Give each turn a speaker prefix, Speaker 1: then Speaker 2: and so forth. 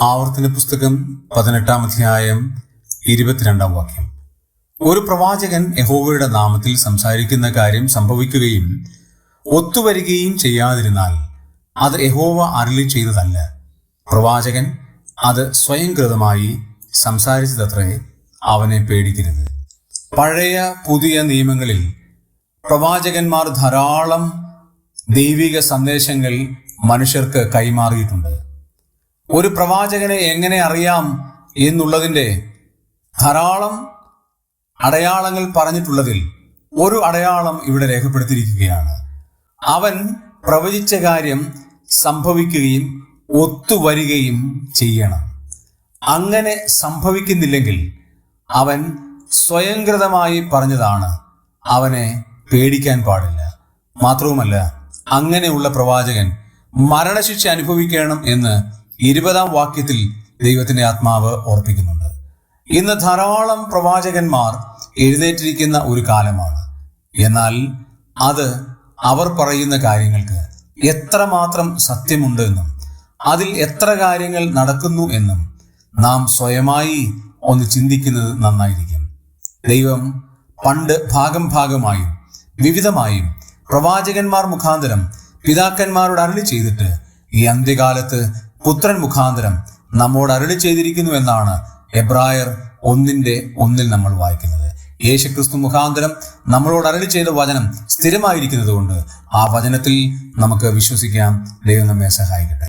Speaker 1: ആവർത്തന പുസ്തകം പതിനെട്ടാം അധ്യായം ഇരുപത്തിരണ്ടാം വാക്യം. ഒരു പ്രവാചകൻ യഹോവയുടെ നാമത്തിൽ സംസാരിക്കുന്ന കാര്യം സംഭവിക്കുകയും ഒത്തുവരികയും ചെയ്യാതിരുന്നാൽ അത് യഹോവ അരളി ചെയ്തതല്ല. പ്രവാചകൻ അത് സ്വയംകൃതമായി സംസാരിച്ചതത്രേ അവനെ പേടിക്കരുത്. പഴയ പുതിയ നിയമങ്ങളിൽ പ്രവാചകന്മാർ ധാരാളം ദൈവിക സന്ദേശങ്ങൾ മനുഷ്യർക്ക് കൈമാറിയിട്ടുണ്ട്. ഒരു പ്രവാചകനെ എങ്ങനെ അറിയാം എന്നുള്ളതിന്റെ ധാരാളം അടയാളങ്ങൾ പറഞ്ഞിട്ടുള്ളതിൽ ഒരു അടയാളം ഇവിടെ രേഖപ്പെടുത്തിയിരിക്കുകയാണ്. അവൻ പ്രവചിച്ച കാര്യം സംഭവിക്കുകയും ഒത്തുവരികയും ചെയ്യണം. അങ്ങനെ സംഭവിക്കുന്നില്ലെങ്കിൽ അവൻ സ്വയംകൃതമായി പറഞ്ഞതാണ് അവനെ പേടിക്കാൻ പാടില്ല. മാത്രവുമല്ല അങ്ങനെയുള്ള പ്രവാചകൻ മരണശിക്ഷ അനുഭവിക്കണം എന്ന് ഇരുപതാം വാക്യത്തിൽ ദൈവത്തിന്റെ ആത്മാവ് ഓർപ്പിക്കുന്നുണ്ട്. ഇന്ന് ധാരാളം പ്രവാചകന്മാർ എഴുന്നേറ്റിരിക്കുന്ന ഒരു കാലമാണ്. എന്നാൽ അത് അവർ പറയുന്ന കാര്യങ്ങൾക്ക് എത്രമാത്രം സത്യമുണ്ട് എന്നും അതിൽ എത്ര കാര്യങ്ങൾ നടക്കുന്നു എന്നും നാം സ്വയമായി ഒന്ന് ചിന്തിക്കുന്നത് നന്നായിരിക്കും. ദൈവം പണ്ട് ഭാഗം ഭാഗമായും വിവിധമായും പ്രവാചകന്മാർ മുഖാന്തരം പിതാക്കന്മാരോട് അരളി ചെയ്തിട്ട് ഈ അന്ത്യകാലത്ത് പുത്രൻ മുഖാന്തരം നമ്മോട് അരുളി ചെയ്തിരിക്കുന്നു എന്നാണ് എബ്രായർ ഒന്നിന്റെ ഒന്നിൽ നമ്മൾ വായിക്കുന്നത്. യേശുക്രിസ്തു മുഖാന്തരം നമ്മളോട് അരളി ചെയ്ത വചനം സ്ഥിരമായിരിക്കുന്നത് കൊണ്ട് ആ വചനത്തിൽ നമുക്ക് വിശ്വസിക്കാം. ദൈവം നമ്മെ സഹായിക്കട്ടെ.